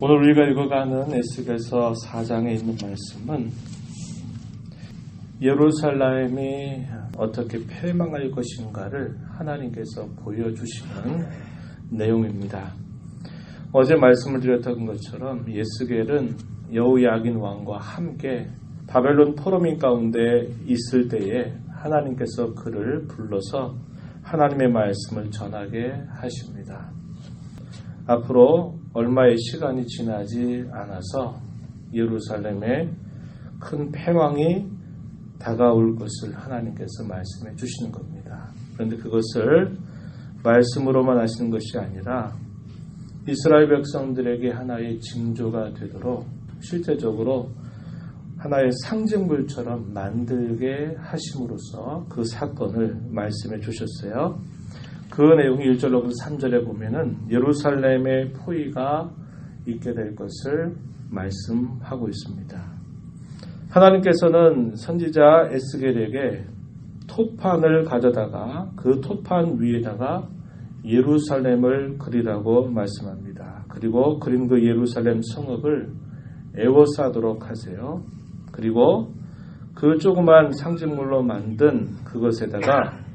오늘 우리가 읽어가는 에스겔서 4장에 있는 말씀은 예루살렘이 어떻게 패망할 것인가를 하나님께서 보여주시는 내용입니다. 어제 말씀을 드렸던 것처럼 예스겔은 여우야긴 왕과 함께 바벨론 포로민 가운데 있을 때에 하나님께서 그를 불러서 하나님의 말씀을 전하게 하십니다. 앞으로 얼마의 시간이 지나지 않아서 예루살렘에 큰 패왕이 다가올 것을 하나님께서 말씀해 주시는 겁니다. 그런데 그것을 말씀으로만 하시는 것이 아니라 이스라엘 백성들에게 하나의 징조가 되도록 실제적으로 하나의 상징물처럼 만들게 하심으로써 그 사건을 말씀해 주셨어요. 그 내용이 1절로 3절에 보면은 예루살렘의 포위가 있게 될 것을 말씀하고 있습니다. 하나님께서는 선지자 에스겔에게 토판을 가져다가 그 토판 위에다가 예루살렘을 그리라고 말씀합니다. 그리고 그린 그 예루살렘 성읍을 에워싸도록 하세요. 그리고 그 조그만 상징물로 만든 그것에다가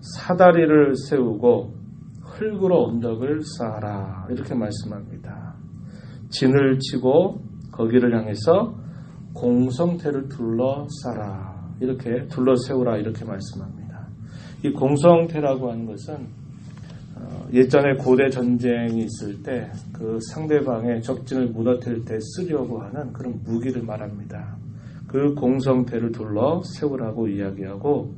사다리를 세우고 흙으로 언덕을 쌓아라 이렇게 말씀합니다. 진을 치고 거기를 향해서 공성태를 둘러싸라 이렇게 둘러 세우라 이렇게 말씀합니다. 이 공성태라고 하는 것은 예전에 고대 전쟁이 있을 때 그 상대방의 적진을 무너뜨릴 때 쓰려고 하는 그런 무기를 말합니다. 그 공성태를 둘러 세우라고 이야기하고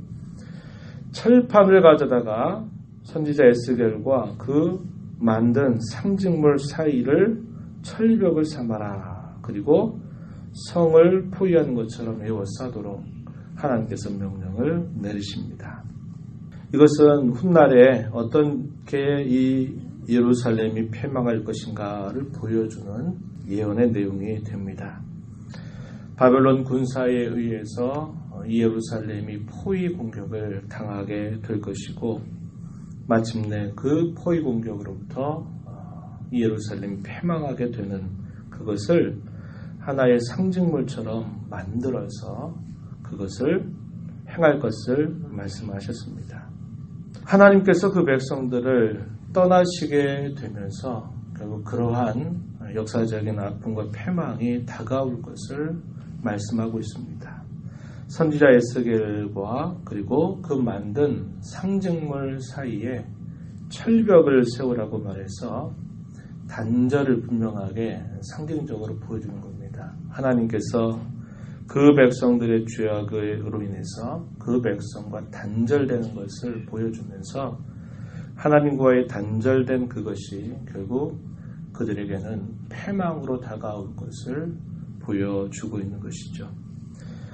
철판을 가져다가 선지자 에스겔과 그 만든 상징물 사이를 철벽을 삼아라. 그리고 성을 포위하는 것처럼 에워싸도록 하나님께서 명령을 내리십니다. 이것은 훗날에 어떻게 이 예루살렘이 패망할 것인가를 보여주는 예언의 내용이 됩니다. 바벨론 군사에 의해서 이 예루살렘이 포위 공격을 당하게 될 것이고 마침내 그 포위 공격으로부터 이 예루살렘이 패망하게 되는 그것을 하나의 상징물처럼 만들어서 그것을 행할 것을 말씀하셨습니다. 하나님께서 그 백성들을 떠나시게 되면서 결국 그러한 역사적인 아픔과 패망이 다가올 것을 말씀하고 있습니다. 선지자 에스겔과 그리고 그 만든 상징물 사이에 철벽을 세우라고 말해서 단절을 분명하게 상징적으로 보여주는 겁니다. 하나님께서 그 백성들의 죄악으로 인해서 그 백성과 단절되는 것을 보여주면서 하나님과의 단절된 그것이 결국 그들에게는 패망으로 다가올 것을 보여주고 있는 것이죠.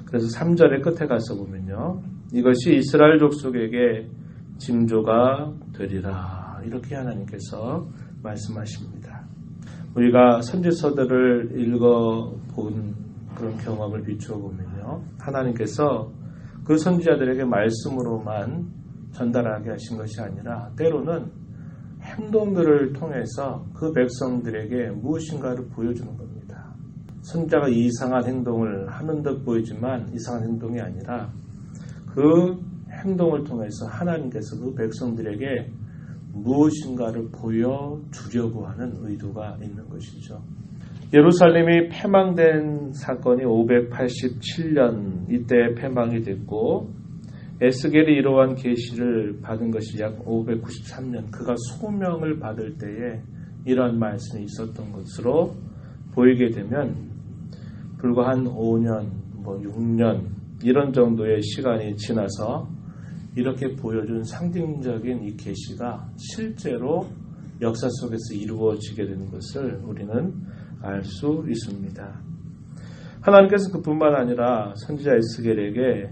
그래서 3절의 끝에 가서 보면요. 이것이 이스라엘 족속에게 징조가 되리라. 이렇게 하나님께서 말씀하십니다. 우리가 선지서들을 읽어본 그런 경험을 비추어 보면요. 하나님께서 그 선지자들에게 말씀으로만 전달하게 하신 것이 아니라 때로는 행동들을 통해서 그 백성들에게 무엇인가를 보여주는 겁니다. 선자가 이상한 행동을 하는 듯 보이지만 이상한 행동이 아니라 그 행동을 통해서 하나님께서 그 백성들에게 무엇인가를 보여주려고 하는 의도가 있는 것이죠. 예루살렘이 패망된 사건이 587년 이때 패망이 됐고 에스겔이 이러한 계시를 받은 것이 약 593년 그가 소명을 받을 때에 이러한 말씀이 있었던 것으로 보이게 되면 불과 한 5년, 뭐 6년 이런 정도의 시간이 지나서 이렇게 보여준 상징적인 이 계시가 실제로 역사 속에서 이루어지게 되는 것을 우리는 알 수 있습니다. 하나님께서 그뿐만 아니라 선지자 에스겔에게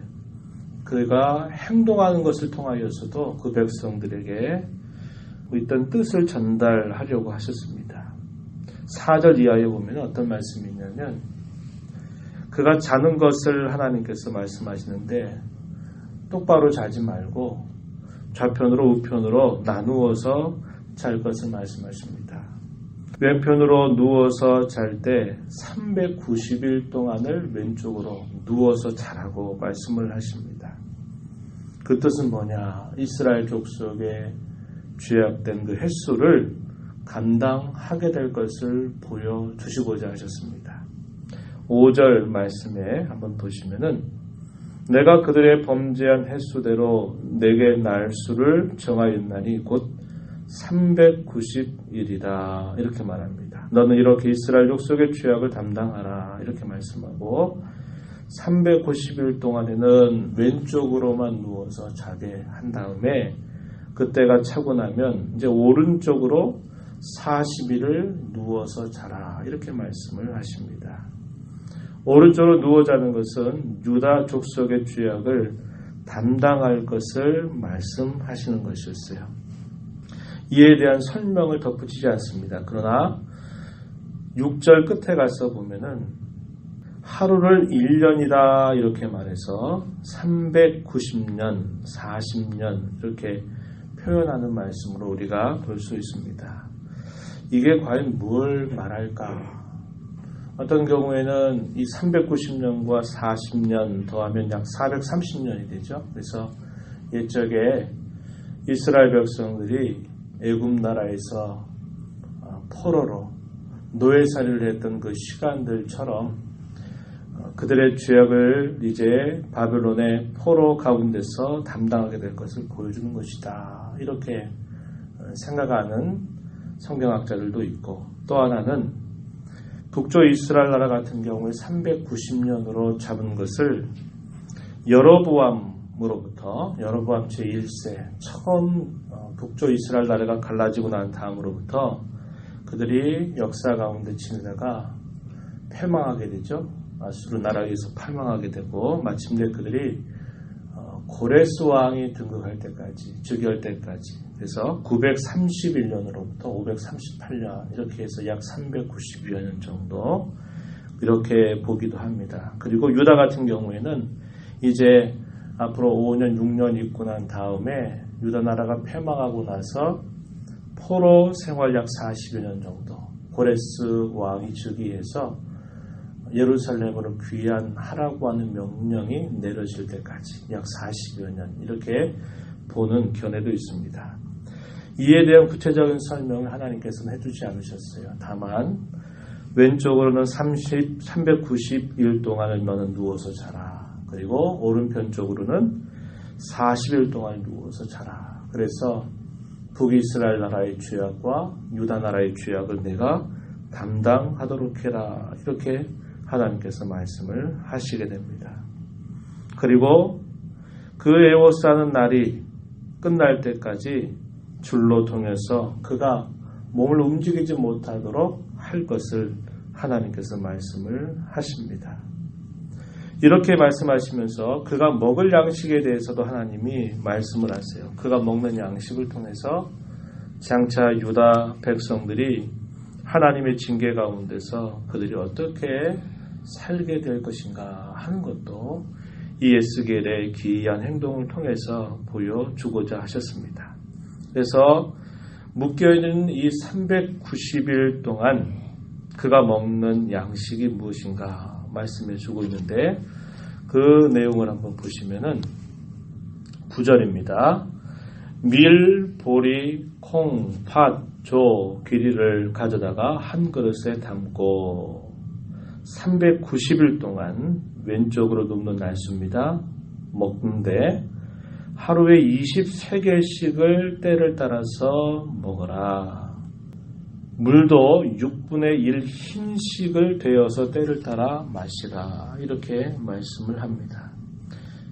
그가 행동하는 것을 통하여서도 그 백성들에게 있던 뜻을 전달하려고 하셨습니다. 4절 이하에 보면 어떤 말씀이 있냐면 그가 자는 것을 하나님께서 말씀하시는데 똑바로 자지 말고 좌편으로 우편으로 나누어서 잘 것을 말씀하십니다. 왼편으로 누워서 잘 때 390일 동안을 왼쪽으로 누워서 자라고 말씀을 하십니다. 그 뜻은 뭐냐? 이스라엘 족속에 죄악된 그 횟수를 감당하게 될 것을 보여주시고자 하셨습니다. 5절 말씀에 한번 보시면은 내가 그들의 범죄한 횟수대로 내게 날수를 정하였나니 곧 390일이다 이렇게 말합니다. 너는 이렇게 이스라엘 족속의 죄악을 담당하라 이렇게 말씀하고 390일 동안에는 왼쪽으로만 누워서 자게 한 다음에 그때가 차고 나면 이제 오른쪽으로 40일을 누워서 자라 이렇게 말씀을 하십니다. 오른쪽으로 누워 자는 것은 유다 족속의 죄악을 담당할 것을 말씀하시는 것이었어요. 이에 대한 설명을 덧붙이지 않습니다. 그러나 6절 끝에 가서 보면은 하루를 1년이다 이렇게 말해서 390년, 40년 이렇게 표현하는 말씀으로 우리가 볼 수 있습니다. 이게 과연 뭘 말할까? 어떤 경우에는 이 390년과 40년 더하면 약 430년이 되죠. 그래서 옛적에 이스라엘 백성들이 애굽 나라에서 포로로 노예살이를 했던 그 시간들처럼 그들의 죄악을 이제 바벨론의 포로 가운데서 담당하게 될 것을 보여주는 것이다. 이렇게 생각하는 성경학자들도 있고 또 하나는 북조 이스라엘 나라 같은 경우에 390년으로 잡은 것을 여로보암으로부터 여로보암 제1세 처음 북조 이스라엘 나라가 갈라지고 난 다음으로부터 그들이 역사 가운데 지내다가 패망하게 되죠. 아수르 나라에서 패망하게 되고 마침내 그들이 고레스 왕이 등극할 때까지 즉위할 때까지 그래서 931년으로부터 538년 이렇게 해서 약 390여 년 정도 이렇게 보기도 합니다. 그리고 유다 같은 경우에는 이제 앞으로 5년 6년 있고 난 다음에 유다 나라가 패망하고 나서 포로 생활 약 40여 년 정도 고레스 왕이 즉위해서 예루살렘으로 귀환하라고 하는 명령이 내려질 때까지 약 40여 년 이렇게 보는 견해도 있습니다. 이에 대한 구체적인 설명을 하나님께서는 해주지 않으셨어요. 다만 왼쪽으로는 30, 390일 동안을 너는 누워서 자라. 그리고 오른편 쪽으로는 40일 동안 누워서 자라. 그래서 북이스라엘 나라의 죄악과 유다 나라의 죄악을 내가 담당하도록 해라. 이렇게 하나님께서 말씀을 하시게 됩니다. 그리고 그 애워싸는 날이 끝날 때까지 줄로 통해서 그가 몸을 움직이지 못하도록 할 것을 하나님께서 말씀을 하십니다. 이렇게 말씀하시면서 그가 먹을 양식에 대해서도 하나님이 말씀을 하세요. 그가 먹는 양식을 통해서 장차 유다 백성들이 하나님의 징계 가운데서 그들이 어떻게 살게 될 것인가 하는 것도 이 에스겔의 기이한 행동을 통해서 보여주고자 하셨습니다. 그래서 묶여있는 이 390일 동안 그가 먹는 양식이 무엇인가 말씀해 주고 있는데 그 내용을 한번 보시면은 9절입니다. 밀, 보리, 콩, 팥, 조, 귀리를 가져다가 한 그릇에 담고 390일 동안 왼쪽으로 눕는 날수입니다. 먹는데 하루에 23개씩을 때를 따라서 먹어라. 물도 6분의 1 흰식을 되어서 때를 따라 마시라. 이렇게 말씀을 합니다.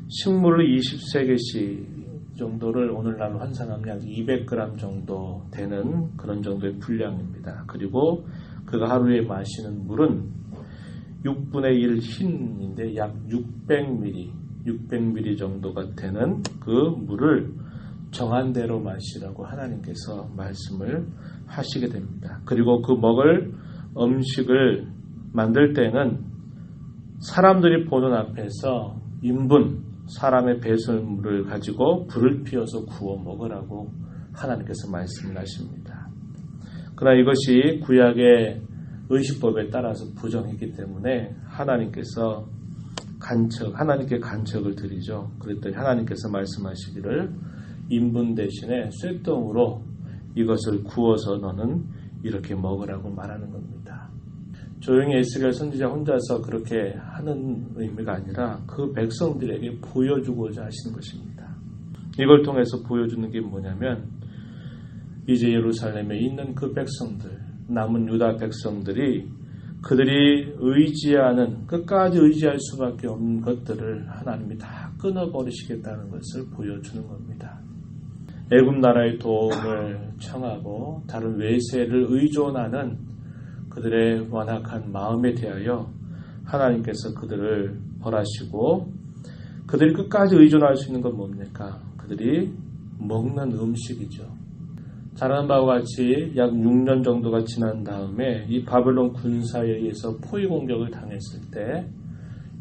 식물을 23개씩 정도를 오늘날 환산하면 약 200g 정도 되는 그런 정도의 분량입니다. 그리고 그가 하루에 마시는 물은 6분의 1 흰인데 약 600ml, 600ml 정도가 되는 그 물을 정한 대로 마시라고 하나님께서 말씀을 하시게 됩니다. 그리고 그 먹을 음식을 만들 때는 사람들이 보는 앞에서 인분, 사람의 배설물을 가지고 불을 피워서 구워 먹으라고 하나님께서 말씀을 하십니다. 그러나 이것이 구약의 의식법에 따라서 부정했기 때문에 하나님께서 간척, 하나님께 간척을 드리죠. 그랬더니 하나님께서 말씀하시기를 인분 대신에 쇠똥으로 이것을 구워서 너는 이렇게 먹으라고 말하는 겁니다. 조용히 에스겔 선지자 혼자서 그렇게 하는 의미가 아니라 그 백성들에게 보여주고자 하시는 것입니다. 이걸 통해서 보여주는 게 뭐냐면 이제 예루살렘에 있는 그 백성들, 남은 유다 백성들이 그들이 의지하는 끝까지 의지할 수밖에 없는 것들을 하나님이 다 끊어버리시겠다는 것을 보여주는 겁니다. 애굽 나라의 도움을 청하고 다른 외세를 의존하는 그들의 완악한 마음에 대하여 하나님께서 그들을 벌하시고 그들이 끝까지 의존할 수 있는 건 뭡니까? 그들이 먹는 음식이죠. 자라는 바와 같이 약 6년 정도가 지난 다음에 이 바벨론 군사에 의해서 포위 공격을 당했을 때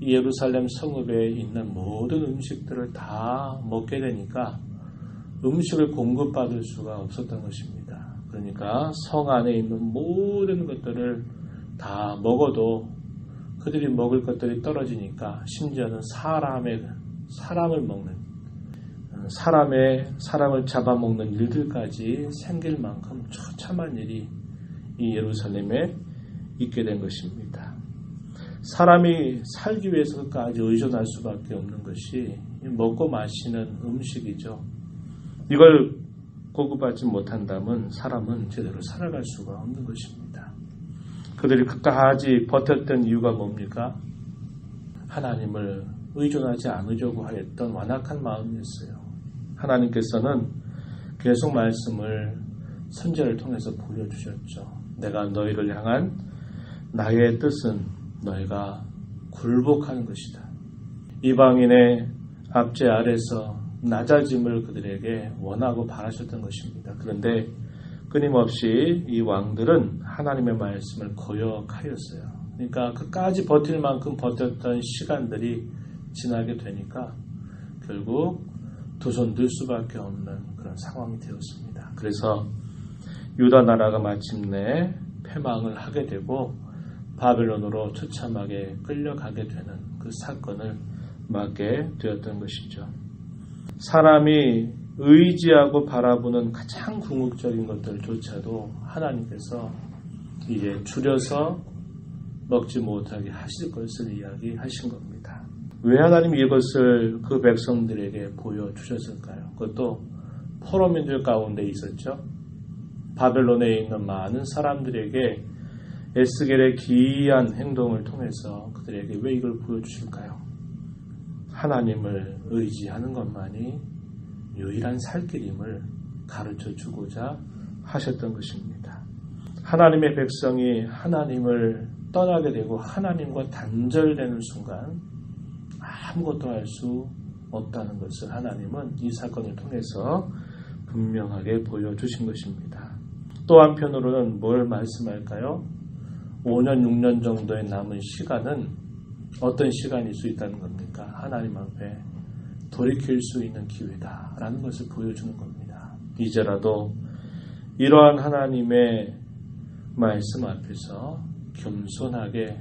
예루살렘 성읍에 있는 모든 음식들을 다 먹게 되니까 음식을 공급받을 수가 없었던 것입니다. 그러니까 성 안에 있는 모든 것들을 다 먹어도 그들이 먹을 것들이 떨어지니까 심지어는 사람의 사람을 먹는 사람의 사람을 잡아먹는 일들까지 생길 만큼 처참한 일이 이 예루살렘에 있게 된 것입니다. 사람이 살기 위해서까지 의존할 수밖에 없는 것이 먹고 마시는 음식이죠. 이걸 공급받지 못한다면 사람은 제대로 살아갈 수가 없는 것입니다. 그들이 끝까지 버텼던 이유가 뭡니까? 하나님을 의존하지 않으려고 하였던 완악한 마음이었어요. 하나님께서는 계속 말씀을 선제를 통해서 보여주셨죠. 내가 너희를 향한 나의 뜻은 너희가 굴복하는 것이다. 이방인의 압제 아래서 낮아짐을 그들에게 원하고 바라셨던 것입니다. 그런데 끊임없이 이 왕들은 하나님의 말씀을 거역하였어요. 그러니까 끝까지 버틸 만큼 버텼던 시간들이 지나게 되니까 결국 두 손 들 수밖에 없는 그런 상황이 되었습니다. 그래서 유다 나라가 마침내 패망을 하게 되고 바벨론으로 처참하게 끌려가게 되는 그 사건을 맞게 되었던 것이죠. 사람이 의지하고 바라보는 가장 궁극적인 것들조차도 하나님께서 이제 줄여서 먹지 못하게 하실 것을 이야기하신 겁니다. 왜 하나님이 이것을 그 백성들에게 보여주셨을까요? 그것도 포로민들 가운데 있었죠. 바벨론에 있는 많은 사람들에게 에스겔의 기이한 행동을 통해서 그들에게 왜 이걸 보여주실까요? 하나님을 의지하는 것만이 유일한 살 길임을 가르쳐 주고자 하셨던 것입니다. 하나님의 백성이 하나님을 떠나게 되고 하나님과 단절되는 순간 아무것도 할 수 없다는 것을 하나님은 이 사건을 통해서 분명하게 보여주신 것입니다. 또 한편으로는 뭘 말씀할까요? 5년, 6년 정도의 남은 시간은 어떤 시간일 수 있다는 겁니까? 하나님 앞에 돌이킬 수 있는 기회다 라는 것을 보여주는 겁니다. 이제라도 이러한 하나님의 말씀 앞에서 겸손하게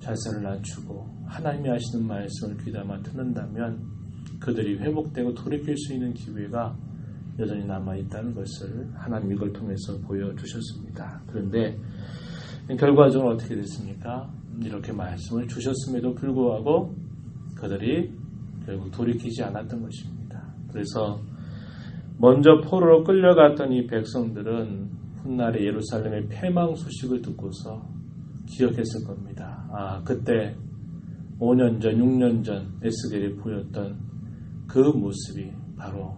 자세를 낮추고 하나님이 하시는 말씀을 귀담아 듣는다면 그들이 회복되고 돌이킬 수 있는 기회가 여전히 남아 있다는 것을 하나님 이걸 통해서 보여주셨습니다. 그런데 결과적으로 어떻게 됐습니까? 이렇게 말씀을 주셨음에도 불구하고 그들이 결국 돌이키지 않았던 것입니다. 그래서 먼저 포로로 끌려갔던 이 백성들은 훗날에 예루살렘의 패망 소식을 듣고서 기억했을 겁니다. 아, 그때 5년 전, 6년 전 에스겔이 보였던 그 모습이 바로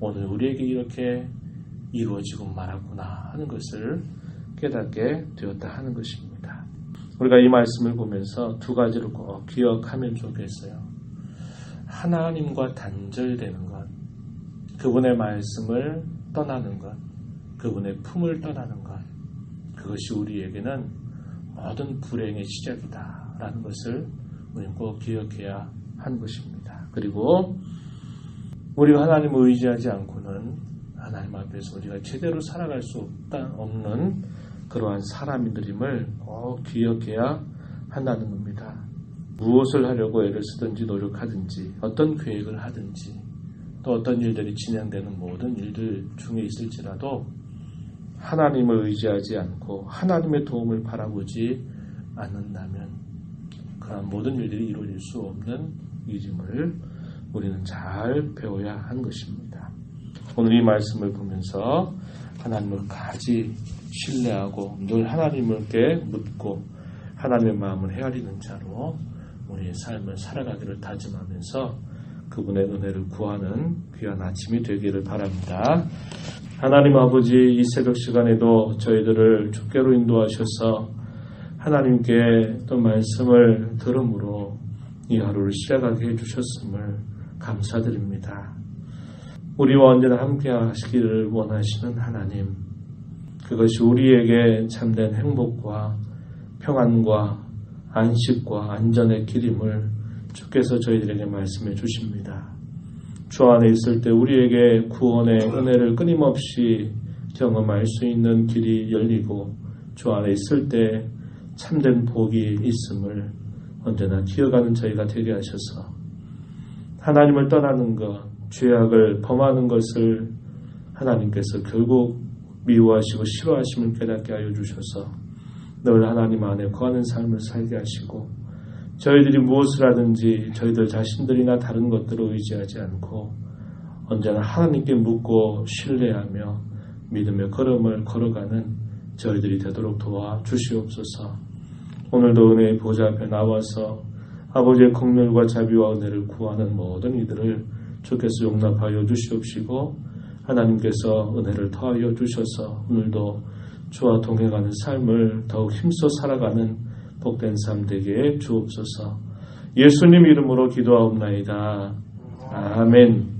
오늘 우리에게 이렇게 이루어지고 말았구나 하는 것을 깨닫게 되었다 하는 것입니다. 우리가 이 말씀을 보면서 두 가지를 꼭 기억하면 좋겠어요. 하나님과 단절되는 것, 그분의 말씀을 떠나는 것, 그분의 품을 떠나는 것, 그것이 우리에게는 모든 불행의 시작이다. 라는 것을 우리는 꼭 기억해야 하는 것입니다. 그리고 우리가 하나님을 의지하지 않고는 하나님 앞에서 우리가 제대로 살아갈 수 없다, 없는 그러한 사람들임을 꼭 기억해야 한다는 겁니다. 무엇을 하려고 애를 쓰든지 노력하든지 어떤 계획을 하든지 또 어떤 일들이 진행되는 모든 일들 중에 있을지라도 하나님을 의지하지 않고 하나님의 도움을 바라보지 않는다면 모든 일들이 이루어질 수 없는 일임을 우리는 잘 배워야 하는 것입니다. 오늘 이 말씀을 보면서 하나님을 가지 신뢰하고 늘 하나님께 묻고 하나님의 마음을 헤아리는 자로 우리의 삶을 살아가기를 다짐하면서 그분의 은혜를 구하는 귀한 아침이 되기를 바랍니다. 하나님 아버지 이 새벽 시간에도 저희들을 주께로 인도하셔서 하나님께 또 말씀을 들음으로 이 하루를 시작하게 해주셨음을 감사드립니다. 우리와 언제나 함께 하시기를 원하시는 하나님, 그것이 우리에게 참된 행복과 평안과 안식과 안전의 길임을 주께서 저희들에게 말씀해 주십니다. 주 안에 있을 때 우리에게 구원의 은혜를 끊임없이 경험할 수 있는 길이 열리고 주 안에 있을 때 참된 복이 있음을 언제나 기억하는 저희가 되게 하셔서 하나님을 떠나는 것, 죄악을 범하는 것을 하나님께서 결국 미워하시고 싫어하심을 깨닫게 하여 주셔서 늘 하나님 안에 거하는 삶을 살게 하시고 저희들이 무엇을 하든지 저희들 자신들이나 다른 것들을 의지하지 않고 언제나 하나님께 묻고 신뢰하며 믿음의 걸음을 걸어가는 저희들이 되도록 도와 주시옵소서. 오늘도 은혜의 보좌 앞에 나와서 아버지의 긍휼과 자비와 은혜를 구하는 모든 이들을 주께서 용납하여 주시옵시고 하나님께서 은혜를 더하여 주셔서 오늘도 주와 동행하는 삶을 더욱 힘써 살아가는 복된 삶 되게 주옵소서. 예수님 이름으로 기도하옵나이다. 아멘.